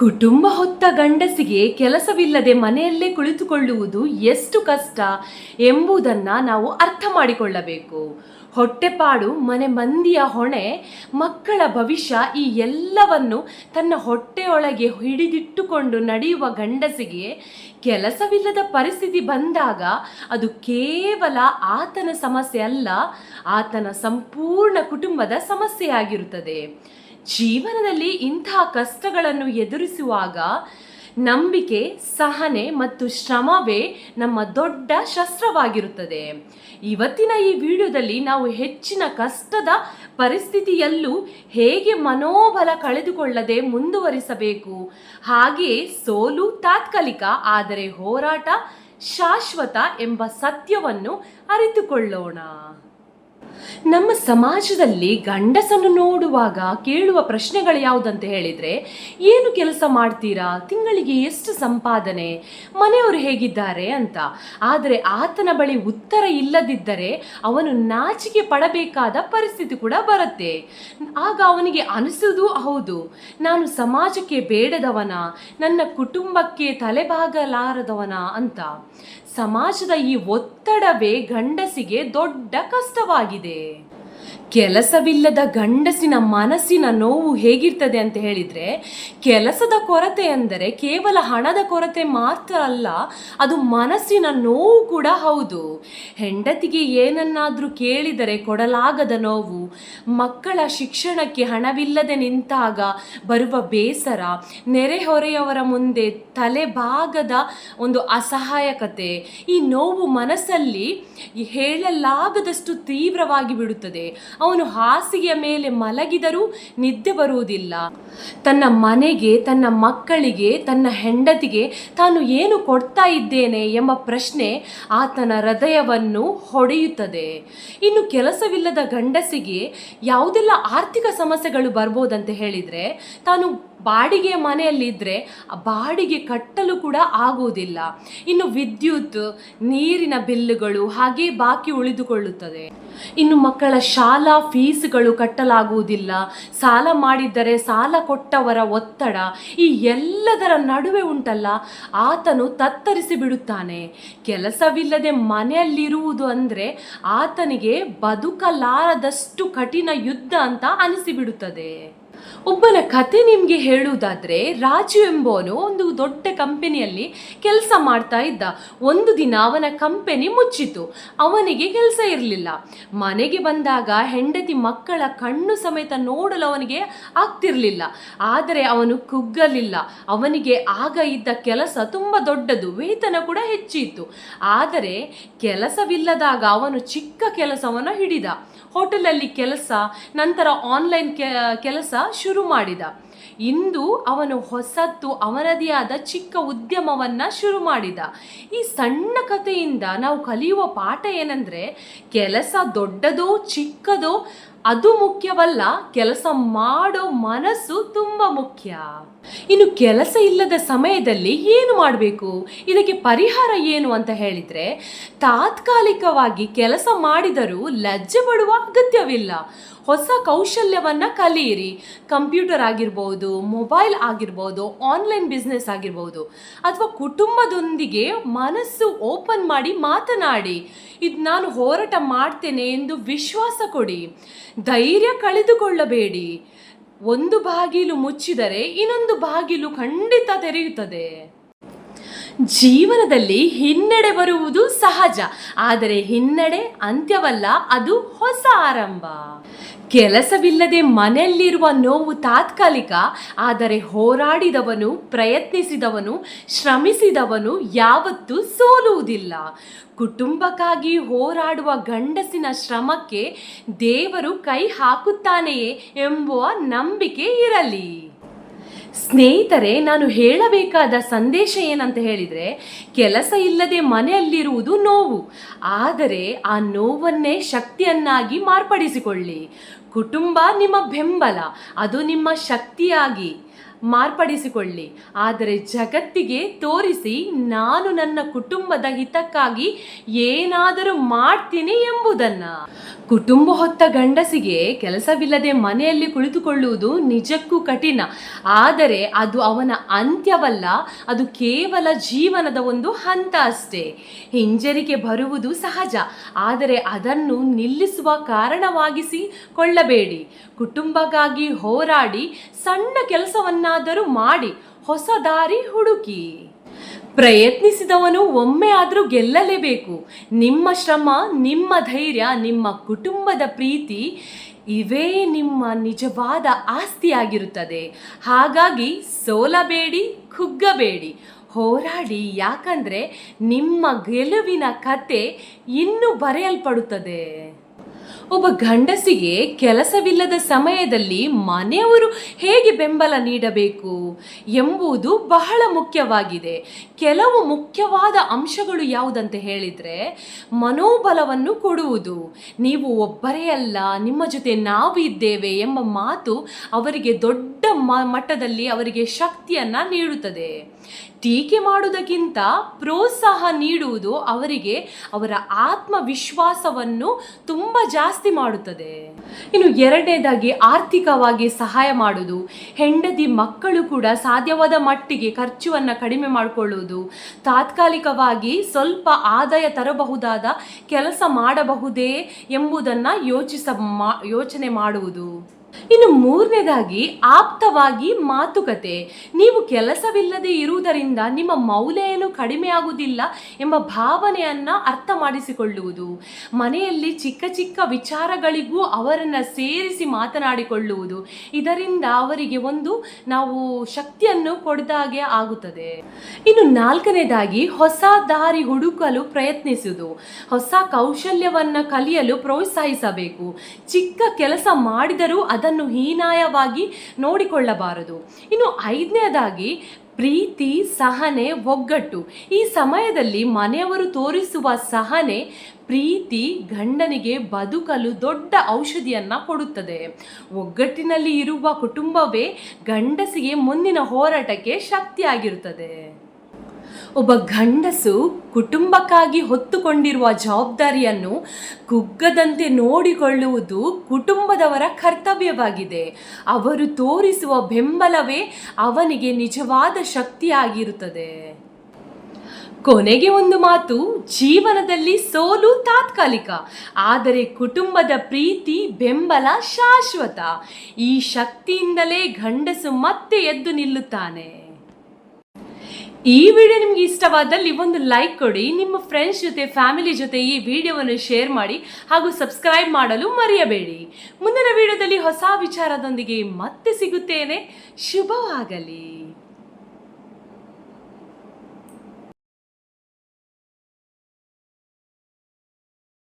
ಕುಟುಂಬ ಹೊತ್ತ ಗಂಡಸಿಗೆ ಕೆಲಸವಿಲ್ಲದೆ ಮನೆಯಲ್ಲೇ ಕುಳಿತುಕೊಳ್ಳುವುದು ಎಷ್ಟು ಕಷ್ಟ ಎಂಬುದನ್ನು ನಾವು ಅರ್ಥ ಮಾಡಿಕೊಳ್ಳಬೇಕು. ಹೊಟ್ಟೆಪಾಡು, ಮನೆ ಮಂದಿಯ ಹೊಣೆ, ಮಕ್ಕಳ ಭವಿಷ್ಯ ಈ ಎಲ್ಲವನ್ನು ತನ್ನ ಹೊಟ್ಟೆಯೊಳಗೆ ಹಿಡಿದಿಟ್ಟುಕೊಂಡು ನಡೆಯುವ ಗಂಡಸಿಗೆ ಕೆಲಸವಿಲ್ಲದ ಪರಿಸ್ಥಿತಿ ಬಂದಾಗ ಅದು ಕೇವಲ ಆತನ ಸಮಸ್ಯೆ ಅಲ್ಲ, ಆತನ ಸಂಪೂರ್ಣ ಕುಟುಂಬದ ಸಮಸ್ಯೆಯಾಗಿರುತ್ತದೆ. ಜೀವನದಲ್ಲಿ ಇಂತಹ ಕಷ್ಟಗಳನ್ನು ಎದುರಿಸುವಾಗ ನಂಬಿಕೆ, ಸಹನೆ ಮತ್ತು ಶ್ರಮವೇ ನಮ್ಮ ದೊಡ್ಡ ಶಸ್ತ್ರವಾಗಿರುತ್ತದೆ. ಇವತ್ತಿನ ಈ ವಿಡಿಯೋದಲ್ಲಿ ನಾವು ಹೆಚ್ಚಿನ ಕಷ್ಟದ ಪರಿಸ್ಥಿತಿಯಲ್ಲೂ ಹೇಗೆ ಮನೋಬಲ ಕಳೆದುಕೊಳ್ಳದೆ ಮುಂದುವರಿಸಬೇಕು. ಹಾಗೆಯೇ ಸೋಲು ತಾತ್ಕಾಲಿಕ, ಆದರೆ ಹೋರಾಟ ಶಾಶ್ವತ ಎಂಬ ಸತ್ಯವನ್ನು ಅರಿತುಕೊಳ್ಳೋಣ. ನಮ್ಮ ಸಮಾಜದಲ್ಲಿ ಗಂಡಸನ್ನು ನೋಡುವಾಗ ಕೇಳುವ ಪ್ರಶ್ನೆಗಳು ಯಾವುದಂತ ಹೇಳಿದರೆ, ಏನು ಕೆಲಸ ಮಾಡ್ತೀರಾ? ತಿಂಗಳಿಗೆ ಎಷ್ಟು ಸಂಪಾದನೆ? ಮನೆಯವರು ಹೇಗಿದ್ದಾರೆ ಅಂತ. ಆದರೆ ಆತನ ಬಳಿ ಉತ್ತರ ಇಲ್ಲದಿದ್ದರೆ ಅವನು ನಾಚಿಕೆ ಪಡಬೇಕಾದ ಪರಿಸ್ಥಿತಿ ಕೂಡ ಬರುತ್ತೆ. ಆಗ ಅವನಿಗೆ ಅನಿಸುವುದು ಹೌದು. ನಾನು ಸಮಾಜಕ್ಕೆ ಬೇಡದವನ, ನನ್ನ ಕುಟುಂಬಕ್ಕೆ ತಲೆಬಾಗಲಾರದವನ ಅಂತ. ಸಮಾಜದ ಈ ಒತ್ತಡವೇ ಗಂಡಸಿಗೆ ದೊಡ್ಡ ಕಷ್ಟವಾಗಿದೆ. ಕೆಲಸವಿಲ್ಲದ ಗಂಡಸಿನ ಮನಸ್ಸಿನ ನೋವು ಹೇಗಿರ್ತದೆ ಅಂತ ಹೇಳಿದರೆ, ಕೆಲಸದ ಕೊರತೆ ಅಂದರೆ ಕೇವಲ ಹಣದ ಕೊರತೆ ಮಾತ್ರ ಅಲ್ಲ, ಅದು ಮನಸ್ಸಿನ ನೋವು ಕೂಡ ಹೌದು. ಹೆಂಡತಿಗೆ ಏನನ್ನಾದರೂ ಕೇಳಿದರೆ ಕೊಡಲಾಗದ ನೋವು, ಮಕ್ಕಳ ಶಿಕ್ಷಣಕ್ಕೆ ಹಣವಿಲ್ಲದೆ ನಿಂತಾಗ ಬರುವ ಬೇಸರ ನೆರೆಹೊರೆಯವರ ಮುಂದೆ ತಲೆಭಾಗದ ಒಂದು ಅಸಹಾಯಕತೆ, ಈ ನೋವು ಮನಸ್ಸಲ್ಲಿ ಹೇಳಲಾಗದಷ್ಟು ತೀವ್ರವಾಗಿ ಬಿಡುತ್ತದೆ. ಅವನು ಹಾಸಿಗೆಯ ಮೇಲೆ ಮಲಗಿದರೂ ನಿದ್ದೆ ಬರುವುದಿಲ್ಲ. ತನ್ನ ಮನೆಗೆ, ತನ್ನ ಮಕ್ಕಳಿಗೆ, ತನ್ನ ಹೆಂಡತಿಗೆ ತಾನು ಏನು ಕೊಡ್ತಾ ಇದ್ದೇನೆ ಎಂಬ ಪ್ರಶ್ನೆ ಆತನ ಹೃದಯವನ್ನು ಹೊಡೆಯುತ್ತದೆ. ಇನ್ನು ಕೆಲಸವಿಲ್ಲದ ಗಂಡಸಿಗೆ ಯಾವುದೆಲ್ಲ ಆರ್ಥಿಕ ಸಮಸ್ಯೆಗಳು ಬರ್ಬೋದಂತ ಹೇಳಿದರೆ ತಾನು ಬಾಡಿಗೆ ಮನೆಯಲ್ಲಿದ್ದರೆ ಬಾಡಿಗೆ ಕಟ್ಟಲು ಕೂಡ ಆಗುವುದಿಲ್ಲ. ಇನ್ನು ವಿದ್ಯುತ್, ನೀರಿನ ಬಿಲ್ಲುಗಳು ಹಾಗೆ ಬಾಕಿ ಉಳಿದುಕೊಳ್ಳುತ್ತದೆ. ಇನ್ನು ಮಕ್ಕಳ ಶಾಲಾ ಫೀಸ್ಗಳು ಕಟ್ಟಲಾಗುವುದಿಲ್ಲ. ಸಾಲ ಮಾಡಿದ್ದರೆ ಸಾಲ ಕೊಟ್ಟವರ ಒತ್ತಡ ಈ ಎಲ್ಲದರ ನಡುವೆ ಉಂಟಲ್ಲ, ಆತನು ತತ್ತರಿಸಿ ಬಿಡುತ್ತಾನೆ. ಕೆಲಸವಿಲ್ಲದೆ ಮನೆಯಲ್ಲಿರುವುದು ಅಂದರೆ ಆತನಿಗೆ ಬದುಕಲಾರದಷ್ಟು ಕಠಿಣ ಯುದ್ಧ ಅಂತ ಅನಿಸಿಬಿಡುತ್ತದೆ. ಒಬ್ಬನ ಕತೆ ನಿಮಗೆ ಹೇಳುವುದಾದರೆ ರಾಜು ಎಂಬವನು ಒಂದು ದೊಡ್ಡ ಕಂಪನಿಯಲ್ಲಿ ಕೆಲಸ ಮಾಡ್ತಾ ಇದ್ದ. ಒಂದು ದಿನ ಅವನ ಕಂಪೆನಿ ಮುಚ್ಚಿತು. ಅವನಿಗೆ ಕೆಲಸ ಇರಲಿಲ್ಲ. ಮನೆಗೆ ಬಂದಾಗ ಹೆಂಡತಿ ಮಕ್ಕಳ ಕಣ್ಣು ಸಮೇತ ನೋಡಲು ಅವನಿಗೆ ಆಗ್ತಿರಲಿಲ್ಲ. ಆದರೆ ಅವನು ಕುಗ್ಗಲಿಲ್ಲ. ಅವನಿಗೆ ಆಗ ಇದ್ದ ಕೆಲಸ ತುಂಬ ದೊಡ್ಡದು. ವೇತನ ಕೂಡ ಹೆಚ್ಚಿತ್ತು. ಆದರೆ ಕೆಲಸವಿಲ್ಲದಾಗ ಅವನು ಚಿಕ್ಕ ಕೆಲಸವನ್ನು ಹಿಡಿದ. ಹೋಟೆಲಲ್ಲಿ ಕೆಲಸ, ನಂತರ ಆನ್ಲೈನ್ ಕೆಲಸ ಶುರು ಮಾಡಿದ. ಇಂದು ಅವನು ಹೊಸತ್ತು ಅವನದೇ ಆದ ಚಿಕ್ಕ ಉದ್ಯಮವನ್ನು ಶುರು ಮಾಡಿದ. ಈ ಸಣ್ಣ ಕಥೆಯಿಂದ ನಾವು ಕಲಿಯುವ ಪಾಠ ಏನಂದರೆ, ಕೆಲಸ ದೊಡ್ಡದೋ ಚಿಕ್ಕದೋ ಅದು ಮುಖ್ಯವಲ್ಲ, ಕೆಲಸ ಮಾಡೋ ಮನಸ್ಸು ತುಂಬ ಮುಖ್ಯ. ಇನ್ನು ಕೆಲಸ ಇಲ್ಲದ ಸಮಯದಲ್ಲಿ ಏನು ಮಾಡಬೇಕು? ಇದಕ್ಕೆ ಪರಿಹಾರ ಏನು ಅಂತ ಹೇಳಿದರೆ, ತಾತ್ಕಾಲಿಕವಾಗಿ ಕೆಲಸ ಮಾಡಿದರೂ ಲಜ್ಜೆ ಪಡುವ ಅಗತ್ಯವಿಲ್ಲ. ಹೊಸ ಕೌಶಲ್ಯವನ್ನು ಕಲಿಯಿರಿ. ಕಂಪ್ಯೂಟರ್ ಆಗಿರ್ಬೋದು, ಮೊಬೈಲ್ ಆಗಿರ್ಬೋದು, ಆನ್ಲೈನ್ ಬಿಸ್ನೆಸ್ ಆಗಿರ್ಬೋದು, ಅಥವಾ ಕುಟುಂಬದೊಂದಿಗೆ ಮನಸ್ಸು ಓಪನ್ ಮಾಡಿ ಮಾತನಾಡಿ. ಇದು ನಾನು ಹೋರಾಟ ಮಾಡ್ತೇನೆ ಎಂದು ವಿಶ್ವಾಸ ಕೊಡಿ. ಧೈರ್ಯ ಕಳೆದುಕೊಳ್ಳಬೇಡಿ. ಒಂದು ಬಾಗಿಲು ಮುಚ್ಚಿದರೆ ಇನ್ನೊಂದು ಬಾಗಿಲು ಖಂಡಿತ ತೆರೆಯುತ್ತದೆ. ಜೀವನದಲ್ಲಿ ಹಿನ್ನಡೆ ಬರುವುದು ಸಹಜ, ಆದರೆ ಹಿನ್ನಡೆ ಅಂತ್ಯವಲ್ಲ, ಅದು ಹೊಸ ಆರಂಭ. ಕೆಲಸವಿಲ್ಲದೆ ಮನೆಯಲ್ಲಿರುವ ನೋವು ತಾತ್ಕಾಲಿಕ, ಆದರೆ ಹೋರಾಡಿದವನು, ಪ್ರಯತ್ನಿಸಿದವನು, ಶ್ರಮಿಸಿದವನು ಯಾವತ್ತೂ ಸೋಲುವುದಿಲ್ಲ. ಕುಟುಂಬಕ್ಕಾಗಿ ಹೋರಾಡುವ ಗಂಡಸಿನ ಶ್ರಮಕ್ಕೆ ದೇವರು ಕೈ ಹಾಕುತ್ತಾನೆಯೇ ಎಂಬುವ ನಂಬಿಕೆ ಇರಲಿ. ಸ್ನೇಹಿತರೆ, ನಾನು ಹೇಳಬೇಕಾದ ಸಂದೇಶ ಏನಂತ ಹೇಳಿದರೆ, ಕೆಲಸ ಇಲ್ಲದೆ ಮನೆಯಲ್ಲಿರುವುದು ನೋವು. ಆದರೆ ಆ ನೋವನ್ನೇ ಶಕ್ತಿಯನ್ನಾಗಿ ಮಾರ್ಪಡಿಸಿಕೊಳ್ಳಿ. ಕುಟುಂಬ ನಿಮ್ಮ ಬೆಂಬಲ, ಅದು ನಿಮ್ಮ ಶಕ್ತಿಯಾಗಿ. ಮಾರ್ಪಡಿಸಿಕೊಳ್ಳಿ. ಆದರೆ ಜಗತ್ತಿಗೆ ತೋರಿಸಿ ನಾನು ನನ್ನ ಕುಟುಂಬದ ಹಿತಕ್ಕಾಗಿ ಏನಾದರೂ ಮಾಡ್ತೀನಿ ಎಂಬುದನ್ನ. ಕುಟುಂಬ ಹೊತ್ತ ಗಂಡಸಿಗೆ ಕೆಲಸವಿಲ್ಲದೆ ಮನೆಯಲ್ಲಿ ಕುಳಿತುಕೊಳ್ಳುವುದು ನಿಜಕ್ಕೂ ಕಠಿಣ. ಆದರೆ ಅದು ಅವನ ಅಂತ್ಯವಲ್ಲ, ಅದು ಕೇವಲ ಜೀವನದ ಒಂದು ಹಂತ ಅಷ್ಟೇ. ಹಿಂಜರಿಕೆ ಬರುವುದು ಸಹಜ, ಆದರೆ ಅದನ್ನು ನಿಲ್ಲಿಸುವ ಕಾರಣವಾಗಿಸಿ ಕೊಳ್ಳಬೇಡಿ ಕುಟುಂಬಕ್ಕಾಗಿ ಹೋರಾಡಿ ಸಣ್ಣ ಕೆಲಸವನ್ನಾದರೂ ಮಾಡಿ ಹೊಸ ದಾರಿ ಹುಡುಕಿ. ಪ್ರಯತ್ನಿಸಿದವನು ಒಮ್ಮೆ ಆದರೂ ಗೆಲ್ಲಲೇಬೇಕು. ನಿಮ್ಮ ಶ್ರಮ, ನಿಮ್ಮ ಧೈರ್ಯ, ನಿಮ್ಮ ಕುಟುಂಬದ ಪ್ರೀತಿ ಇವೇ ನಿಮ್ಮ ನಿಜವಾದ ಆಸ್ತಿಯಾಗಿರುತ್ತದೆ. ಹಾಗಾಗಿ ಸೋಲಬೇಡಿ, ಕುಗ್ಗಬೇಡಿ. ಹೋರಾಡಿ, ಯಾಕಂದರೆ ನಿಮ್ಮ ಗೆಲುವಿನ ಕತೆ ಇನ್ನೂ ಬರೆಯಲ್ಪಡುತ್ತದೆ. ಒಬ್ಬ ಗಂಡಸಿಗೆ ಕೆಲಸವಿಲ್ಲದ ಸಮಯದಲ್ಲಿ ಮನೆಯವರು ಹೇಗೆ ಬೆಂಬಲ ನೀಡಬೇಕು ಎಂಬುದು ಬಹಳ ಮುಖ್ಯವಾಗಿದೆ. ಕೆಲವು ಮುಖ್ಯವಾದ ಅಂಶಗಳು ಯಾವುದಂತ ಹೇಳಿದರೆ, ಮನೋಬಲವನ್ನು ಕೊಡುವುದು. ನೀವು ಒಬ್ಬರೇ ಅಲ್ಲ, ನಿಮ್ಮ ಜೊತೆ ನಾವು ಇದ್ದೇವೆ ಎಂಬ ಮಾತು ಅವರಿಗೆ ದೊಡ್ಡ ಮಟ್ಟದಲ್ಲಿ ಅವರಿಗೆ ಶಕ್ತಿಯನ್ನು ನೀಡುತ್ತದೆ. ಟೀಕೆ ಮಾಡುವುದಕ್ಕಿಂತ ಪ್ರೋತ್ಸಾಹ ನೀಡುವುದು ಅವರಿಗೆ ಅವರ ಆತ್ಮವಿಶ್ವಾಸವನ್ನು ತುಂಬ ಜಾಸ್ತಿ ಮಾಡುತ್ತದೆ. ಇನ್ನು ಎರಡನೇದಾಗಿ ಆರ್ಥಿಕವಾಗಿ ಸಹಾಯ ಮಾಡುವುದು. ಹೆಂಡತಿ ಮಕ್ಕಳು ಕೂಡ ಸಾಧ್ಯವಾದ ಮಟ್ಟಿಗೆ ಖರ್ಚುವನ್ನು ಕಡಿಮೆ ಮಾಡಿಕೊಳ್ಳುವುದು. ತಾತ್ಕಾಲಿಕವಾಗಿ ಸ್ವಲ್ಪ ಆದಾಯ ತರಬಹುದಾದ ಕೆಲಸ ಮಾಡಬಹುದೇ ಎಂಬುದನ್ನು ಯೋಚಿಸ ಮಾ ಯೋಚನೆ ಮಾಡುವುದು. ಇನ್ನು ಮೂರನೇದಾಗಿ ಆಪ್ತವಾಗಿ ಮಾತುಕತೆ. ನೀವು ಕೆಲಸವಿಲ್ಲದೆ ಇರುವುದರಿಂದ ನಿಮ್ಮ ಮೌಲ್ಯ ಏನು ಕಡಿಮೆ ಆಗುವುದಿಲ್ಲ ಎಂಬ ಭಾವನೆಯನ್ನ ಅರ್ಥ ಮಾಡಿಸಿಕೊಳ್ಳುವುದು. ಮನೆಯಲ್ಲಿ ಚಿಕ್ಕ ಚಿಕ್ಕ ವಿಚಾರಗಳಿಗೂ ಅವರನ್ನು ಸೇರಿಸಿ ಮಾತನಾಡಿಕೊಳ್ಳುವುದು. ಇದರಿಂದ ಅವರಿಗೆ ಒಂದು ನಾವು ಶಕ್ತಿಯನ್ನು ಕೊಡದಾಗೆ ಆಗುತ್ತದೆ. ಇನ್ನು ನಾಲ್ಕನೇದಾಗಿ ಹೊಸ ದಾರಿ ಹುಡುಕಲು ಪ್ರಯತ್ನಿಸುವುದು. ಹೊಸ ಕೌಶಲ್ಯವನ್ನ ಕಲಿಯಲು ಪ್ರೋತ್ಸಾಹಿಸಬೇಕು. ಚಿಕ್ಕ ಕೆಲಸ ಮಾಡಿದರೂ ಅದನ್ನು ಹೀನಾಯವಾಗಿ ನೋಡಿಕೊಳ್ಳಬಾರದು. ಇನ್ನು ಐದನೇದಾಗಿ, ಪ್ರೀತಿ, ಸಹನೆ, ಒಗ್ಗಟ್ಟು. ಈ ಸಮಯದಲ್ಲಿ ಮನೆಯವರು ತೋರಿಸುವ ಸಹನೆ, ಪ್ರೀತಿ ಗಂಡನಿಗೆ ಬದುಕಲು ದೊಡ್ಡ ಔಷಧಿಯನ್ನು ಕೊಡುತ್ತದೆ. ಒಗ್ಗಟ್ಟಿನಲ್ಲಿ ಇರುವ ಕುಟುಂಬವೇ ಗಂಡಸಿಗೆ ಮುಂದಿನ ಹೋರಾಟಕ್ಕೆ ಶಕ್ತಿಯಾಗಿರುತ್ತದೆ. ಒಬ್ಬ ಗಂಡಸು ಕುಟುಂಬಕ್ಕಾಗಿ ಹೊತ್ತುಕೊಂಡಿರುವ ಜವಾಬ್ದಾರಿಯನ್ನು ಕುಗ್ಗದಂತೆ ನೋಡಿಕೊಳ್ಳುವುದು ಕುಟುಂಬದವರ ಕರ್ತವ್ಯವಾಗಿದೆ. ಅವರು ತೋರಿಸುವ ಬೆಂಬಲವೇ ಅವನಿಗೆ ನಿಜವಾದ ಶಕ್ತಿಯಾಗಿರುತ್ತದೆ. ಕೊನೆಗೆ ಒಂದು ಮಾತು, ಜೀವನದಲ್ಲಿ ಸೋಲು ತಾತ್ಕಾಲಿಕ, ಆದರೆ ಕುಟುಂಬದ ಪ್ರೀತಿ, ಬೆಂಬಲ ಶಾಶ್ವತ. ಈ ಶಕ್ತಿಯಿಂದಲೇ ಗಂಡಸು ಮತ್ತೆ ಎದ್ದು ನಿಲ್ಲುತ್ತಾನೆ. ಈ ವಿಡಿಯೋ ನಿಮ್ಗೆ ಇಷ್ಟವಾದಲ್ಲಿ ಒಂದು ಲೈಕ್ ಕೊಡಿ, ನಿಮ್ಮ ಫ್ರೆಂಡ್ಸ್ ಜೊತೆ ಫ್ಯಾಮಿಲಿ ಜೊತೆ ಈ ವಿಡಿಯೋವನ್ನು ಶೇರ್ ಮಾಡಿ ಹಾಗೂ ಸಬ್ಸ್ಕ್ರೈಬ್ ಮಾಡಲು ಮರೆಯಬೇಡಿ. ಮುಂದಿನ ವಿಡಿಯೋದಲ್ಲಿ ಹೊಸ ವಿಚಾರದೊಂದಿಗೆ ಮತ್ತೆ ಸಿಗುತ್ತೇನೆ. ಶುಭವಾಗಲಿ.